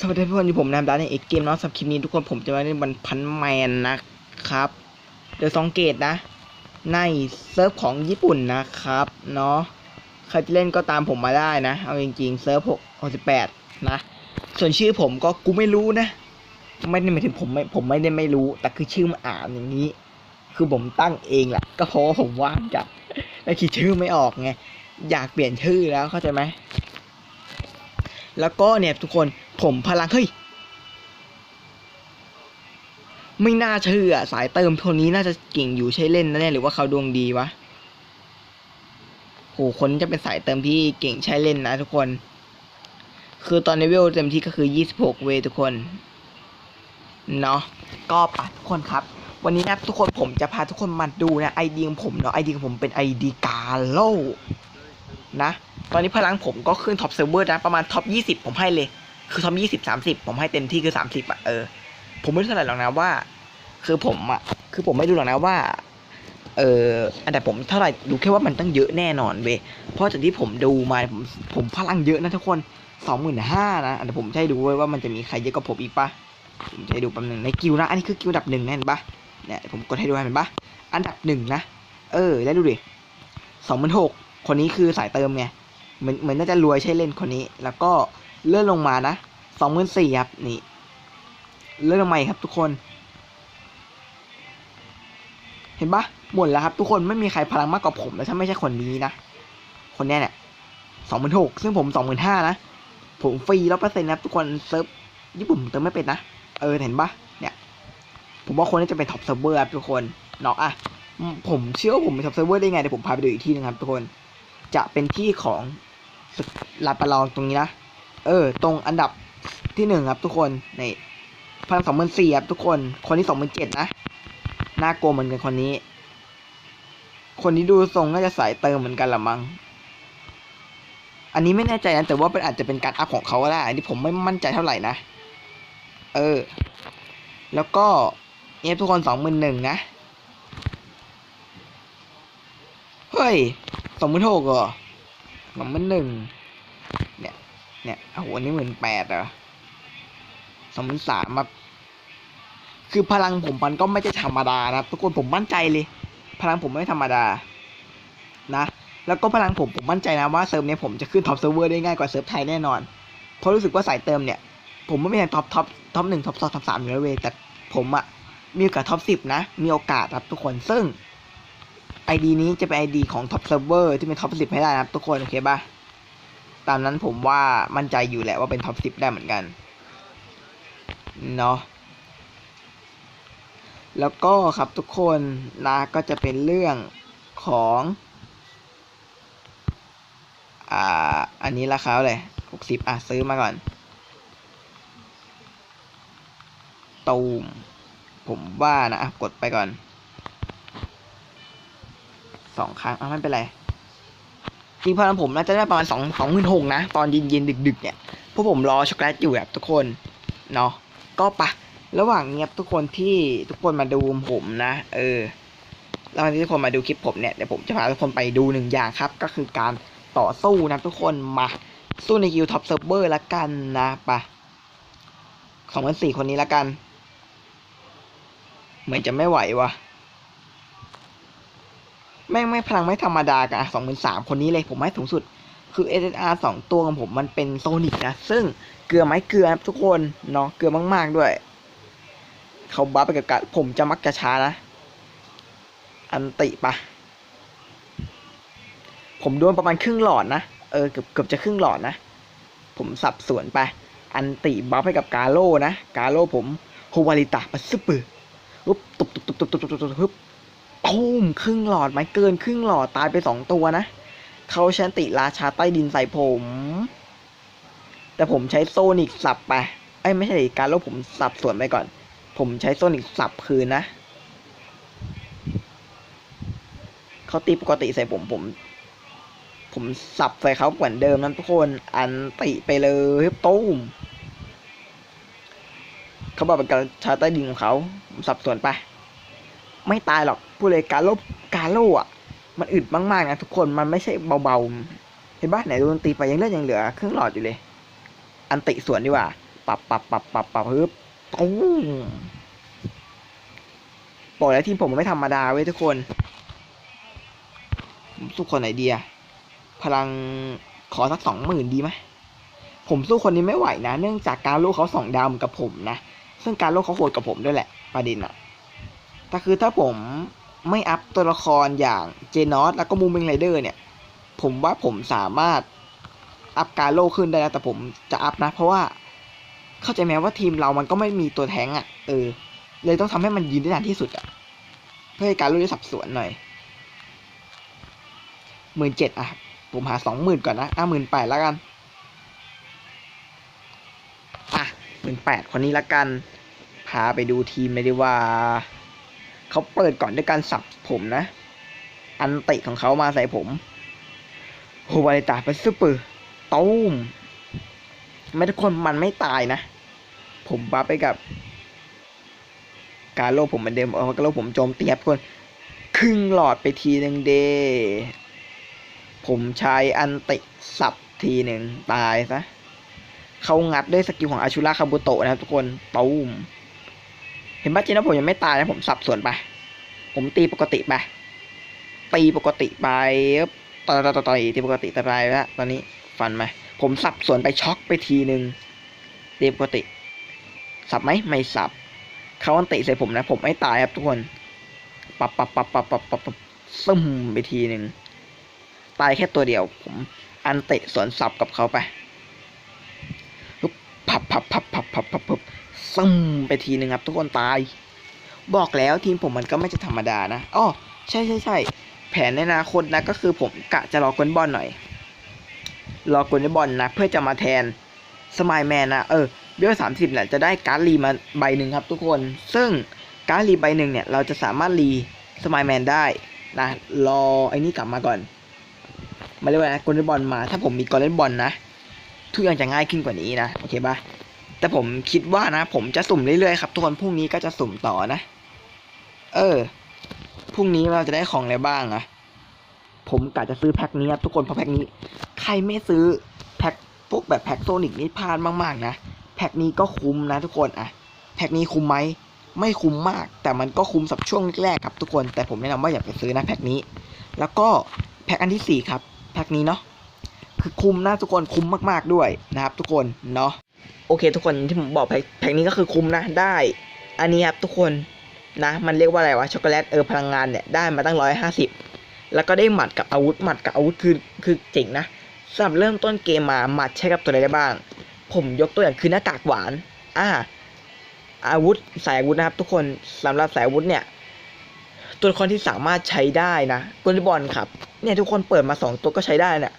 สวัสดีทุกคนอยู่ผมนามดาในเอกเกมเนาะสำหรับคลิปนี้ทุกคนผมจะมาเล่นบันพันแมนนะครับ เดี๋ยวสองเกตนะ ในเซิร์ฟของญี่ปุ่นนะครับเนาะใครจะเล่นก็ตามผมมาได้นะ เอาจริงๆเซิร์ฟหกหกสิบแปดนะ ส่วนชื่อผมก็กูไม่รู้นะ ไม่ได้หมายถึงผมไม่ผมไม่ได้ไม่รู้ แต่คือชื่อมันอ่านอย่างนี้ คือผมตั้งเองแหละก็เพราะว่าผมว่างจัดและคิดชื่อไม่ออกไงอยากเปลี่ยนชื่อแล้วเข้าใจไหม แล้วก็เนี่ยทุกคนผมพลังเฮ้ยไม่น่าเชื่อสายเติมคนนี้น่าจะเก่งอยู่ใช้เล่นนะเนี่ยหรือว่าเขาดวงดีวะโหคนจะเป็นสายเติมที่เก่งใช้เล่นนะทุกคน คือตอนนี้เวลเต็มที่ก็คือ26เวทุกคนเนาะก็ปะทุกคนครับ วันนี้นะทุกคนผมจะพาทุกคนมาดูนะไอเดีของผมเนาะไอเดีของผมเป็นไอเดียกาโลนะ ตอนนี้พลังผมก็ขึ้นท็อปเซิร์ฟเวอร์นะ ประมาณท็อป20ผมให้เลย คือท็อป20 30ผมให้เต็มที่คือ30อะเออ ผมไม่รู้เท่าไหร่หรอกนะว่า คือผมอะ คือผมไม่รู้หรอกนะว่า เอออันแต่ผมเท่าไหร่รู้แค่ว่ามันต้องเยอะแน่นอนเว้ยเพราะจากที่ผมดูมาผมผมพลังเยอะนะทุกคนสองหมื่นห้านะอันแต่ผมจะให้ดูเว้ยว่ามันจะมีใครเยอะกว่าผมอีกปะผมจะให้ดูแป๊บนึงในกิวนะอันนี้คือกิวอันดับหนึ่งนะเห็นปะเนี่ยผมกดให้ดูเห็นปะอันดับหนึ่งนะ เออ ได้ดูดิสองหมื่นหกคนนี้คือสายเติมไง เหมือนเหมือนน่าจะรวยใช่เล่นคนนี้ แล้วก็เลื่อนลงมานะสองหมื่นสี่ครับนี่ เลื่อนลงมาครับทุกคน เห็นปะหมดแล้วครับ ทุกคนไม่มีใครพลังมากกว่าผมแล้วถ้าไม่ใช่คนนี้นะ คนนี้เนี่ยสองหมื่นหกซึ่งผมสองหมื่นห้านะผมฟรีร้อเปอร์เซ็นต์นะครับทุกคนเซิร์ฟญี่ปุ่นผมเติมไม่เป็นนะ เออเห็นปะเนี่ย ผมว่าคนนี้จะเป็นท็อปเซิร์ฟเวอร์ครับทุกคนเนาะอะผมเชื่อว่าผมเป็นท็อปเซิร์ฟเวอร์ได้ไงเดี๋ยวผมพาไปดูอีกที่หนึงครับทุกคน จะเป็นที่ของ ลาปาลองตรงนี้นะ เออ ตรงอันดับที่หนึ่งครับทุกคนในพันสองหมื่นสี่ครับทุกคน คนที่สองหมื่นเจ็ดนะน่ากลัวเหมือนกันคนนี้ คนนี้ดูทรงน่าจะสายเติมเหมือนกันละมั้งอันนี้ไม่แน่ใจนะแต่ว่าเป็นอาจจะเป็นการอัพของเขาก็ได้อันนี้ผมไม่มั่นใจเท่าไหร่นะ เออ แล้วก็เอฟทุกคนสองหมื่นหนึ่งนะ เฮ้ยสองหมื่นหกเหรอ สองหมื่นหนึ่งเนี่ยเนี่ยโอ้โหอันนี้หมื่นแปดเหรอสองหมื่นสามครับคือพลังผมมันก็ไม่ใช่ธรรมดานะครับทุกคนผมมั่นใจเลย พลังผมไม่ธรรมดา นะ แล้วก็พลังผมผมมั่นใจนะว่าเซิร์ฟเนี้ยผมจะขึ้นท็อปเซิร์ฟเวอร์ได้ง่ายกว่าเซิร์ฟไทยแน่นอน เพราะรู้สึกว่าสายเติมเนี่ย ผมไม่เป็นท็อปท็อปท็อปหนึ่งท็อปสองท็อปสามอยู่แล้วเวยแต่ผมอะมีโอกาสท็อปสิบนะ มีโอกาสครับทุกคนซึ่ง ไอดีนี้จะเป็นไอดีของท็อปเซิร์ฟเวอร์ที่เป็นท็อปสิบให้ได้นะครับทุกคนโอเคปะตามนั้นผมว่ามั่นใจอยู่แหละว่าเป็นท็อปสิบได้เหมือนกันเนาะแล้วก็ครับทุกคนนะก็จะเป็นเรื่องของอ่าอันนี้ราคาเท่าไหกสิบอะซื้อมาก่อนตูมผมว่านะกดไปก่อน สองครั้งอะไม่เป็นไรจริงพลังผมน่าจะได้ประมาณสองสองหมื่นหกนะ ตอนเย็นๆดึกๆเนี่ยพราะผมรอช็อกโกแลตอยู่แบบทุกคนเนาะก็ปะระหว่างเนี้ยทุกคนที่ทุกคนมาดูผมนะ เออระหว่างที่ทุกคนมาดูคลิปผมเนี่ยเดี๋ยวผมจะพาทุกคนไปดูหนึ่งอย่างครับ ก็คือการต่อสู้นะทุกคนมาสู้ในคิวท็อปเซิร์ฟเวอร์ละกันนะปะสองพันสี่คนนี้ละกัน เหมือนจะไม่ไหวว่ะ แม่งไม่พลังไม่ธรรมดากันสองหมื่นสามคนนี้เลยผมให้สูงสุด คือ SSR สองตัวของผมมันเป็นโซนิกนะ ซึ่งเกลือไหมเกลือครับทุกคนเนาะเกลือมากๆด้วย เขาบัฟไปกับการผมจะมักจะช้านะ อันติปะผมโดนประมาณครึ่งหลอดนะ เออเกือบเกือบจะครึ่งหลอดนะ ผมสับสวนไป อันติบัฟให้กับกาโร่นะ กาโร่ผมโฮวาริตะมาซึปือปุ๊บตุบตุบตุบตุบตุบตุบตุบ ตูมครึ่งหลอดไหมเกินครึ่งหลอดตายไปสองตัวนะ เขาชันติราชาใต้ดินใส่ผม แต่ผมใช้โซนิกสับไปไอ้ไม่ใช่การโร่ผมสับสวนไปก่อน ผมใช้โซนิกสับคืนนะเขาตีปกติใส่ผมผม ผมสับใส่เขาเหมือนเดิมนั้นทุกคนอันติไปเลยตุ้มเขาบอกเป็นการชาใต้ดินของเขา สับสวนไป ไม่ตายหรอก พูดเลยการโลการโลอะ มันอึดมากๆนะทุกคนมันไม่ใช่เบาๆ เห็นปะไหนดูดนตรีไปยังเลือดยังเหลือครึ่งหลอดอยู่เลย อันติสวนดีกว่าปับปับปับปับปับฮึบตุ้มบอกแล้วทีมผมมันไม่ธรรมดาเว้ยทุกคนผมสู้คนไหนดีอะพลังขอสักสองหมื่นดีไหมผมสู้คนนี้ไม่ไหวนะ เนื่องจากการโลกเขาสองดาวเหมือนกับผมนะ ซึ่งการโลกเขาโหดกับผมด้วยแหละประเด็นอะแต่คือถ้าผม ไม่อัพตัวละครอย่างเจนอสแล้วก็มูมิงไรเดอร์เนี่ย ผมว่าผมสามารถอัพการโลขึ้นได้นะแต่ผมจะอัพนะ เพราะว่าเข้าใจไหมว่าทีมเรามันก็ไม่มีตัวแทงอะ่ะ เออ เลยต้องทำให้มันยืนได้นานที่สุดอะ่ะ เพื่อให้การโลได้สับสวนหน่อยหมื่นเจ็ดอะ ผมหาสองหมื่นก่อนนะอะหมื่นแปดแล้วกัน อะหมื่นแปดคนนี้ละกัน พาไปดูทีมเลยดีว่า เขาเปิดก่อนด้วยการสับผมนะ อันติของเขามาใส่ผมโฮวาเลตาเป็นซูเปอร์ตูมไม่ทุกคนมันไม่ตายนะ ผมบัฟไปกับ การโลผมเหมือนเดิมเอาการโลผมโจมตีครับคน ครึ่งหลอดไปทีหนึ่งเด ผมใช้อันติสับทีหนึ่งตายซะเขางัดด้วยสกิลของอาชูราคาบุโตะนะครับทุกคนตูม เห็นป่ะจริงนะผมยังไม่ตายนะผมสับส่วนไป ผมตีปกติไปตีปกติไปต่อยต่อยต่อยตีปกติตายแล้วตอนนี้ฟันไหมผมสับส่วนไปช็อกไปทีหนึ่งตีปกติ สับไหมไม่สับเขาอันติใส่ผมนะ ผมไม่ตายครับทุกคนปับปับปับปับปับปับปับซึมไปทีหนึ่งตายแค่ตัวเดียว ผมอันติสวนสับกับเขาไปปุ๊บพับพับพับพับพับพับพับ ซึมไปทีหนึ่งครับ ทุกคนตาย บอกแล้วทีมผมมันก็ไม่จะธรรมดานะอ้อใช่ใช่ใช่แผนในอนาคตนะก็คือผมกะจะรอกวนบอลหน่อย รอกวนบอลนะเพื่อจะมาแทนสมายแมนนะเออเบี้ยสามสิบเนี่ยจะได้การ์ดรีมาใบหนึ่งครับทุกคน ซึ่งการ์ดรีใบหนึ่งเนี่ยเราจะสามารถรีสมายแมนได้นะรอไอ้นี่กลับมาก่อนมาเรียกว่านะกวนบอลมา ถ้าผมมีกอนบอลนะทุกอย่างจะง่ายขึ้นกว่านี้นะโอเคป่ะ แต่ผมคิดว่านะ ผมจะสุ่มเรื่อยๆครับทุกคนพรุ่งนี้ก็จะสุ่มต่อนะ เออพรุ่งนี้เราจะได้ของอะไรบ้างอะผมกะจะซื้อแพ็คนี้ครับทุกคนเพราะแพ็คนี้ ใครไม่ซื้อแพ็คพวกแบบแพ็คโซนิกนี่พลาดมากๆนะแพ็คนี้ก็คุ้มนะทุกคนอะแพ็คนี้คุ้มไหมไม่คุ้มมาก แต่มันก็คุ้มสับช่วงแรกๆครับทุกคนแต่ผมแนะนำว่าอย่าไปซื้อนะแพ็คนี้ แล้วก็แพ็คอันที่สี่ครับแพ็คนี้เนาะคือคุ้มนะทุกคนคุ้มมากๆด้วยนะครับ ทุกคนเนาะ โอเค ทุกคนที่ผมบอกแพ็คนี้ก็คือคุ้มนะได้ อันนี้ครับทุกคนนะ มันเรียกว่าอะไรวะช็อกโกแลตเออพลังงานเนี่ยได้มาตั้งร้อยห้าสิบแล้วก็ได้หมัดกับอาวุธหมัดกับอาวุธคือคือเจ๋งนะสำหรับเริ่มต้นเกมมาหมัดใช้กับตัวอะไรได้บ้าง ผมยกตัวอย่างคือหน้ากากหวานอ่าอาวุธสายอาวุธนะครับทุกคนสำหรับสายอาวุธเนี่ย ตัวละครที่สามารถใช้ได้นะกุนบอลครับเนี่ยทุกคนเปิดมาสองตัวก็ใช้ได้เนี่ย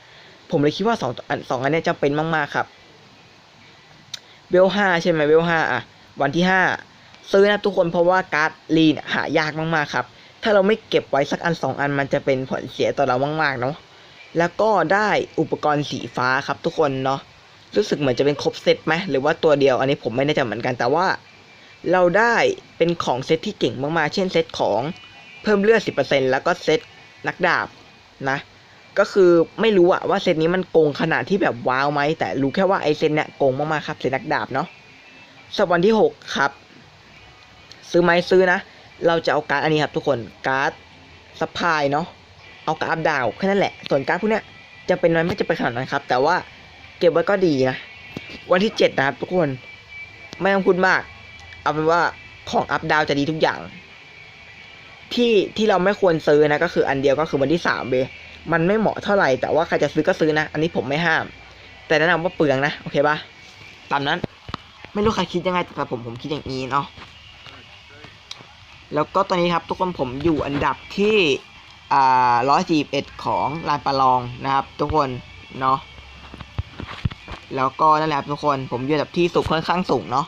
ผมเลยคิดว่าสองอันสองอันเนี้ยจำเป็นมากๆครับ เวลห้าใช่ไหมเวลห้าอะ วันที่ห้าซื้อนะทุกคนเพราะว่าการ์ดลีนหายากมากๆครับ ถ้าเราไม่เก็บไว้สักอันสองอันมันจะเป็นผลเสียต่อเรามากๆเนาะแล้วก็ได้อุปกรณ์สีฟ้าครับทุกคนเนาะรู้สึกเหมือนจะเป็นครบเซตไหมหรือว่าตัวเดียวอันนี้ผมไม่แน่ใจเหมือนกันแต่ว่า เราได้เป็นของเซตที่เก่งมากๆ เช่นเซตของเพิ่มเลือด 10%แล้วก็เซตนักดาบนะ ก็คือไม่รู้อะว่าเซตนี้มันโกงขนาดที่แบบว้าวไหมแต่รู้แค่ว่าไอเซตเนี่ยโกงมากๆครับเซตนักดาบเนาะสัปวันที่ 6 ครับ ซื้อไหมซื้อนะ เราจะเอาการ์ดอันนี้ครับทุกคนการ์ดสปายเนาะเอาการ์ดอัพดาวแค่นั้นแหละ ส่วนการ์ดพวกเนี้ยจะเป็นน้อยไม่จะเป็นขนาดนั้นครับ แต่ว่าเก็บไว้ก็ดีนะ วันที่ 7 นะครับทุกคนไม่ต้องพูดมาก เอาเป็นว่าของอัพดาวจะดีทุกอย่าง ที่ที่เราไม่ควรซื้อนะก็คืออันเดียวก็คือวันที่สามเบ มันไม่เหมาะเท่าไหร่แต่ว่าใครจะซื้อก็ซื้อนะ อันนี้ผมไม่ห้าม แต่แนะนำว่าเปลืองนะ โอเคปะตามนั้น ไม่รู้ใครคิดยังไงแต่ผมผมคิดอย่างนี้เนาะแล้วก็ตอนนี้ครับทุกคนผมอยู่อันดับที่อ่าร้อยสี่เอ็ดของลานประลองนะครับ ทุกคนเนาะแล้วก็นั่นแหละครับทุกคนผมอยู่อันดับที่สูงค่อนข้างสูงเนาะ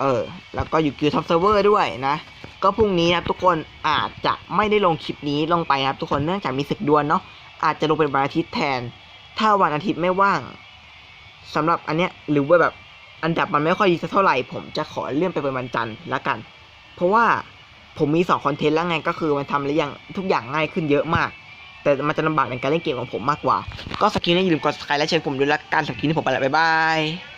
เออ แล้วก็อยู่กิวท็อปเซิร์ฟเวอร์ด้วยนะ ก็พรุ่งนี้นะครับทุกคนอาจจะไม่ได้ลงคลิปนี้ลงไปนะครับทุกคนเนื่องจากมีศึกดวลเนาะ อาจจะลงเป็นวันอาทิตย์แทน ถ้าวันอาทิตย์ไม่ว่างสำหรับอันเนี้ยหรือว่าแบบอันดับมันไม่ค่อยดีสักเท่าไหร่ ผมจะขอเลื่อนไปเป็นวันจันทร์ละกัน เพราะว่าผมมีสองคอนเทนต์แล้วไงก็คือมันทำอะไรอย่างทุกอย่างง่ายขึ้นเยอะมาก แต่มันจะลำบากในการเล่นเกมของผมมากกว่า ก็สกินนี้อย่าลืมกดสไครต์และเชิญผมด้วยละกันสกินที่ผมไปแล้วบ๊ายบาย